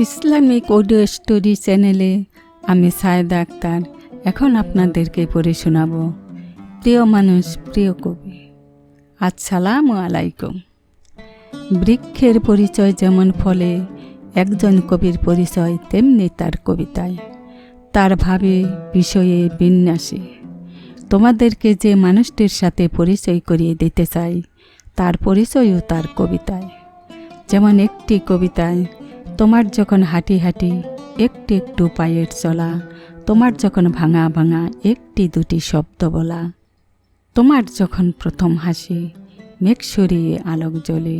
Islamic audio story চ্যানেলে আমি সায়দা আক্তার। এখন আপনাদেরকে পড়ে শোনাব, প্রিয় মানুষ, প্রিয় কবি। আসসালামু আলাইকুম। বৃক্ষের পরিচয় যেমন ফলে একজন কবির পরিচয়, তেমনি তার কবিতায়। তার ভাবে, বিষয়ে বিন্যাসে। তোমাদেরকে যে মানুষটির সাথে পরিচয় করিয়ে দিতে চাই, তার পরিচয়ও তার কবিতায়। যেমন একটি কবিতায় তোমার যখন হাঁটি হাঁটি একটু একটু পায়ের চলা, তোমার যখন ভাঙা ভাঙা একটি দুটি শব্দ বলা, তোমার যখন প্রথম হাসি মেঘ সরিয়ে আলোক জ্বলে,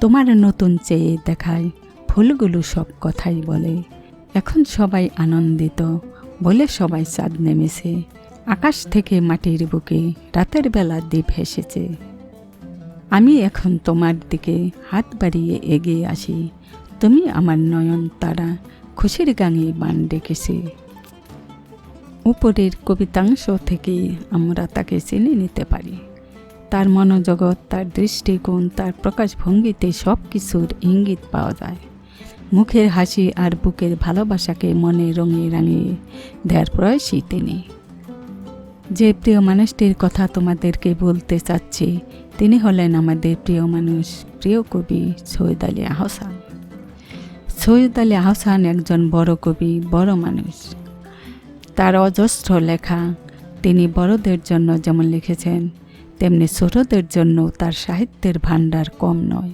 তোমার নতুন চেয়ে দেখায় ফুলগুলো সব কথাই বলে। এখন সবাই আনন্দিত, বলে সবাই চাঁদ নেমেছে, আকাশ থেকে মাটির বুকে রাতের বেলা দ্বীপ হেসেছে। আমি এখন তোমার দিকে হাত বাড়িয়ে এগিয়ে আসি তুমি আমার নয়ন তারা খুশির গাঙে বান ডেকেছে। উপরের কবিতাংশ থেকে আমরা তাকে চিনে নিতে পারি। তার মনোজগৎ, তার দৃষ্টিকোণ, তার প্রকাশভঙ্গিতে সব কিছুর ইঙ্গিত পাওয়া যায়। মুখের হাসি আর বুকের ভালোবাসাকে মনে রঙে রাঙিয়ে দেওয়ার প্রয়াসই তিনি। যে প্রিয় মানুষটির কথা তোমাদেরকে বলতে চাচ্ছি, তিনি হলেন আমাদের প্রিয় মানুষ, প্রিয় কবি সৈয়দ আলী আহসান। সৈয়দ আলী আহসান একজন বড় কবি, বড় মানুষ। তার অজস্র লেখা তিনি বড়দের জন্য যেমন লিখেছেন, তেমনি ছোটদের জন্য তার সাহিত্যের ভাণ্ডার কম নয়।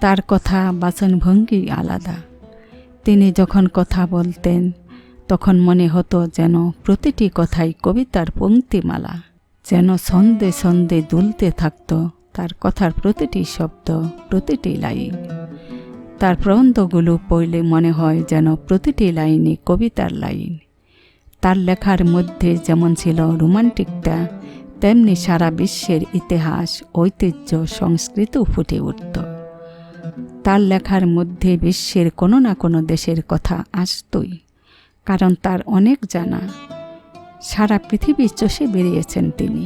তার কথা বাচনভঙ্গি আলাদা। তিনি যখন কথা বলতেন, তখন মনে হতো যেন প্রতিটি কথাই কবিতার পঙ্ক্তিমালা, যেন ছন্দে ছন্দে দুলতে থাকত তার কথার প্রতিটি শব্দ, প্রতিটি লাইন। তার প্রবন্ধগুলো পড়লে মনে হয় যেন প্রতিটি লাইনে কবিতার লাইন। তার লেখার মধ্যে যেমন ছিল রোমান্টিকটা, তেমনি সারা বিশ্বের ইতিহাস, ঐতিহ্য সংস্কৃত ফুটে উঠত। তার লেখার মধ্যে বিশ্বের কোনো না কোনো দেশের কথা আসতই, কারণ তার অনেক জানা। সারা পৃথিবী চষে বেরিয়েছেন তিনি।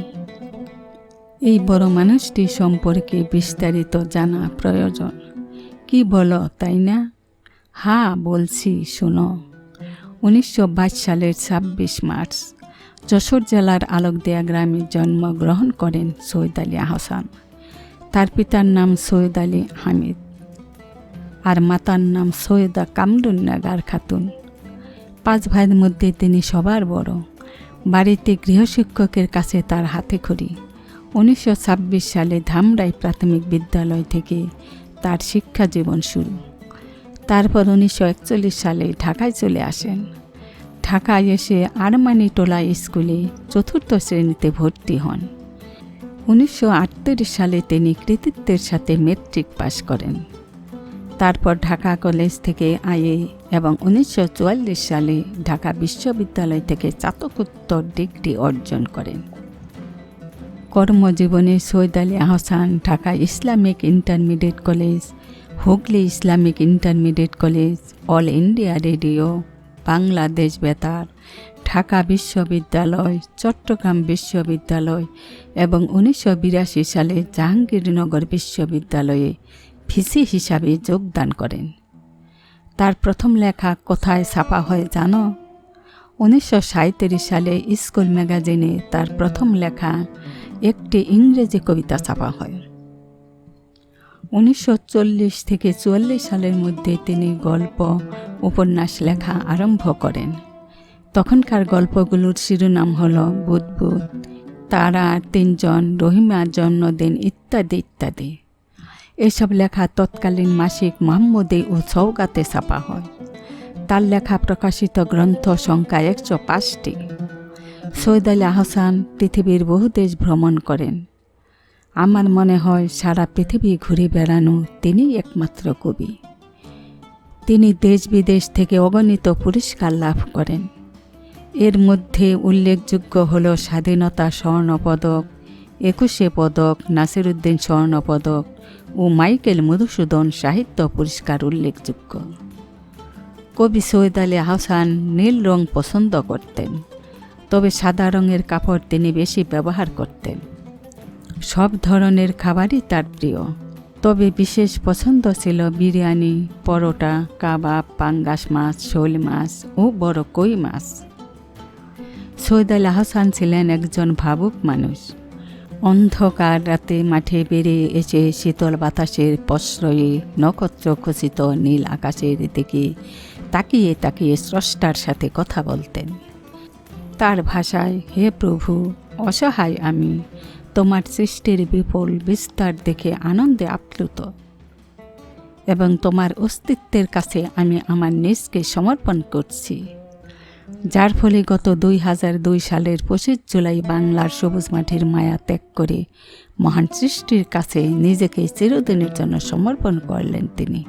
এই বড় মানুষটি সম্পর্কে বিস্তারিত জানা প্রয়োজন। বলো, তাই না? হ্যাঁ বলছি, শোনো। উনিশশো বাইশ সালের ছাব্বিশ মার্চ, যশোর জেলার আলোকদিয়া গ্রামে জন্মগ্রহণ করেন সৈয়দ আলী আহসান তার পিতার নাম সৈয়দ আলী হামিদ আর মাতার নাম সৈয়দা কামরুন্নাগার খাতুন। পাঁচ ভাইয়ের মধ্যে তিনি সবার বড়। বাড়িতে গৃহশিক্ষকের কাছে তার হাতে খড়ি। উনিশশো ছাব্বিশ সালে ধামরাই প্রাথমিক বিদ্যালয় থেকে তার শিক্ষা জীবন শুরু। তারপর উনিশশো একচল্লিশ সালে ঢাকায় চলে আসেন। ঢাকায় এসে আরমানি টোলা স্কুলে চতুর্থ শ্রেণীতে ভর্তি হন। উনিশশো আটত্রিশ সালে তিনি কৃতিত্বের সাথে মেট্রিক পাশ করেন। তারপর ঢাকা কলেজ থেকে আইএ এবং উনিশশো চুয়াল্লিশ সালে ঢাকা বিশ্ববিদ্যালয় থেকে চাতকোত্তর ডিগ্রি অর্জন করেন। কর্মজীবনে Syed Ali Ahsan, Dhaka Islamic intermediate college, Hooghly Islamic intermediate college, All India Radio, Bangladesh বেতার, ঢাকা বিশ্ববিদ্যালয়, চট্টগ্রাম বিশ্ববিদ্যালয় এবং উনিশশো বিরাশি সালে জাহাঙ্গীরনগর বিশ্ববিদ্যালয়ে ভিসি হিসাবে যোগদান করেন। তার প্রথম লেখা কোথায় ছাপা হয় জানো? উনিশশো সালে স্কুল ম্যাগাজিনে তার প্রথম লেখা একটি ইংরেজি কবিতা ছাপা হয়। উনিশশো চল্লিশ থেকে চুয়াল্লিশ সালের মধ্যে তিনি গল্প, উপন্যাস লেখা আরম্ভ করেন। তখনকার গল্পগুলোর শিরোনাম হল বুধবুধ তারা তিনজন রহিমার জন্মদিন ইত্যাদি ইত্যাদি। এসব লেখা তৎকালীন মাসিক মোহাম্মদে ও সৌগাতে ছাপা হয়। তার লেখা প্রকাশিত গ্রন্থ সংখ্যা একশো পাঁচটি। সৈয়দ আলী আহসান পৃথিবীর বহু দেশ ভ্রমণ করেন। আমার মনে হয় সারা পৃথিবী ঘুরে বেড়ানো তিনিই একমাত্র কবি। তিনি দেশ বিদেশ থেকে অগণিত পুরস্কার লাভ করেন। এর মধ্যে উল্লেখযোগ্য হল স্বাধীনতা স্বর্ণপদক একুশে পদক, নাসিরুদ্দিন স্বর্ণপদক ও মাইকেল মধুসূদন সাহিত্য পুরস্কার উল্লেখযোগ্য। কবি সৈয়দ আলী আহসান নীল রং পছন্দ করতেন। তবে সাদা রঙের কাপড় তিনি বেশি ব্যবহার করতেন। সব ধরনের খাবারই তার প্রিয়। তবে বিশেষ পছন্দ ছিল বিরিয়ানি, পরোটা, কাবাব, পাঙ্গাস মাছ, শোল মাছ ও বড় কই মাছ। সৈয়দ আল হাসান ছিলেন একজন ভাবুক মানুষ। অন্ধকার রাতে মাঠে বেরিয়ে এসে শীতল বাতাসের প্রশ্রয়ে নক্ষত্র খচিত নীল আকাশের দিকে তাকিয়ে তাকিয়ে স্রষ্টার সাথে কথা বলতেন। তার ভাষায়, হে প্রভু, অসহায় আমি। তোমার সৃষ্টির বিপুল বিস্তার দেখে আনন্দে আপ্লুত। এবং তোমার অস্তিত্বের কাছে আমি আমার নিজকে সমর্পণ করছি। যার ফলে গত দুই হাজার দুই সালের পঁচিশ জুলাই বাংলার সবুজ মাঠের মায়া ত্যাগ করে মহান সৃষ্টির কাছে নিজেকে চিরদিনের জন্য সমর্পণ করলেন তিনি।